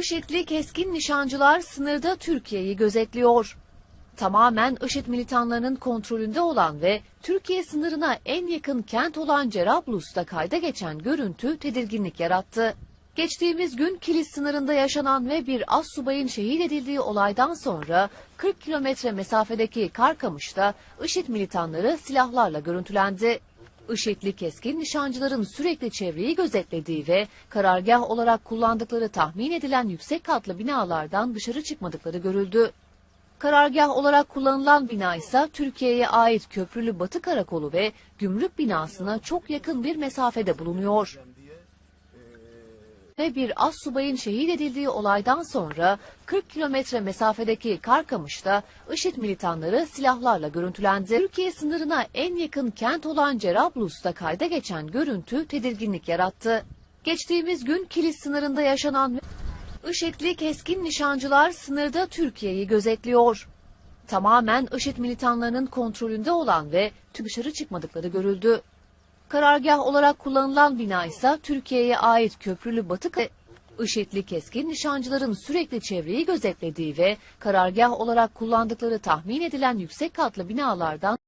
IŞİD'li keskin nişancılar sınırda Türkiye'yi gözetliyor. Tamamen IŞİD militanlarının kontrolünde olan ve Türkiye sınırına en yakın kent olan Cerablus'ta kayda geçen görüntü tedirginlik yarattı. Geçtiğimiz gün Kilis sınırında yaşanan ve bir az subayın şehit edildiği olaydan sonra 40 kilometre mesafedeki Karkamış'ta IŞİD militanları silahlarla görüntülendi. IŞİD'li keskin nişancıların sürekli çevreyi gözetlediği ve karargah olarak kullandıkları tahmin edilen yüksek katlı binalardan dışarı çıkmadıkları görüldü. Karargah olarak kullanılan bina ise Türkiye'ye ait Köprülü Batı Karakolu ve Gümrük binasına çok yakın bir mesafede bulunuyor. Ve bir az subayın şehit edildiği olaydan sonra 40 kilometre mesafedeki Karkamış'ta IŞİD militanları silahlarla görüntülendi. Türkiye sınırına en yakın kent olan Cerablus'ta kayda geçen görüntü tedirginlik yarattı. Geçtiğimiz gün Kilis sınırında yaşanan IŞİD'li keskin nişancılar sınırda Türkiye'yi gözetliyor. Tamamen IŞİD militanlarının kontrolünde olan ve dışarı çıkmadıkları görüldü. Karargah olarak kullanılan bina ise Türkiye'ye ait Köprülü Batı Ka- IŞİD'li keskin nişancıların sürekli çevreyi gözetlediği ve karargah olarak kullandıkları tahmin edilen yüksek katlı binalardan